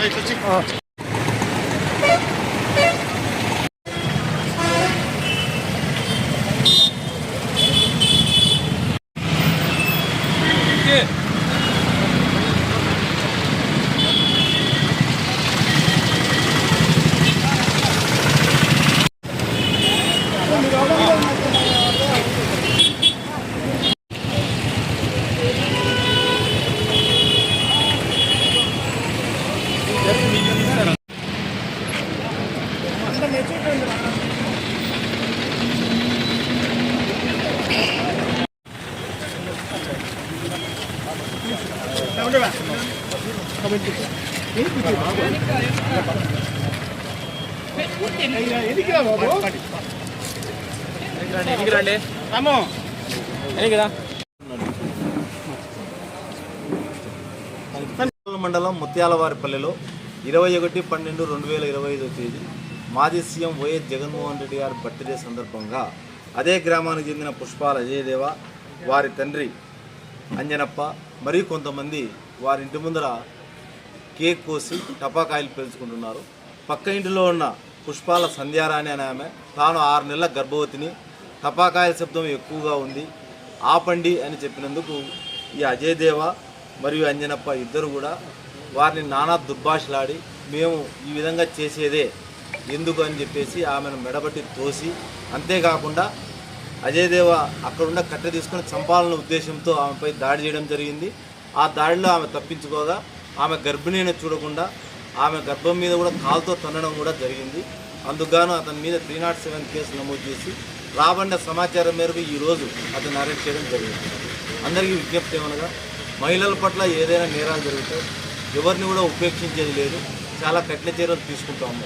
rechts, ah. rechts. మండలం ముత్యాలవారిపల్లెలో ఇరవై ఒకటి పన్నెండు రెండు వేల ఇరవై ఐదో తేదీ మాజీ సీఎం వైఎస్ జగన్మోహన్ రెడ్డి గారి బర్త్డే సందర్భంగా అదే గ్రామానికి చెందిన పుష్పాల అజయదేవ వారి తండ్రి అంజనప్ప మరియు కొంతమంది వారి ఇంటి ముందర కేక్ కోసి టపాకాయలు పెంచుకుంటున్నారు. పక్క ఇంటిలో ఉన్న పుష్పాల సంధ్యారాణి అనే ఆమె తాను ఆరు నెలల గర్భవతిని. టపాకాయల శబ్దం ఎక్కువగా ఉంది. ఆపండి అని చెప్పినందుకు ఈ అజయ్ దేవ మరియు అంజనప్ప ఇద్దరు కూడా వారిని నానా దుర్భాషలాడి మేము ఈ విధంగా చేసేదే ఎందుకు? అని చెప్పేసి ఆమెను మెడబట్టి తోసి అంతేకాకుండా అజయ్ దేవ అక్కడున్న కట్టె తీసుకొని చంపాలన్న ఉద్దేశంతో ఆమెపై దాడి చేయడం జరిగింది. ఆ దాడిలో ఆమె తప్పించుకోగా ఆమె గర్భిణిని చూడకుండా ఆమె గర్భం మీద కూడా కాలుతో తన్నడం కూడా జరిగింది. అందుకుగాను అతని మీద త్రీ నాట్ సెవెన్ కేసు నమోదు చేసి రాబడిన సమాచారం మేరకు ఈరోజు అతన్ని అరెస్ట్ చేయడం జరిగింది. అందరికీ విజ్ఞప్తి ఏమనగా మహిళల పట్ల ఏదైనా నేరాలు జరిగితే ఎవరిని కూడా ఉపేక్షించేది లేదు. చాలా కఠిన చర్యలు తీసుకుంటాము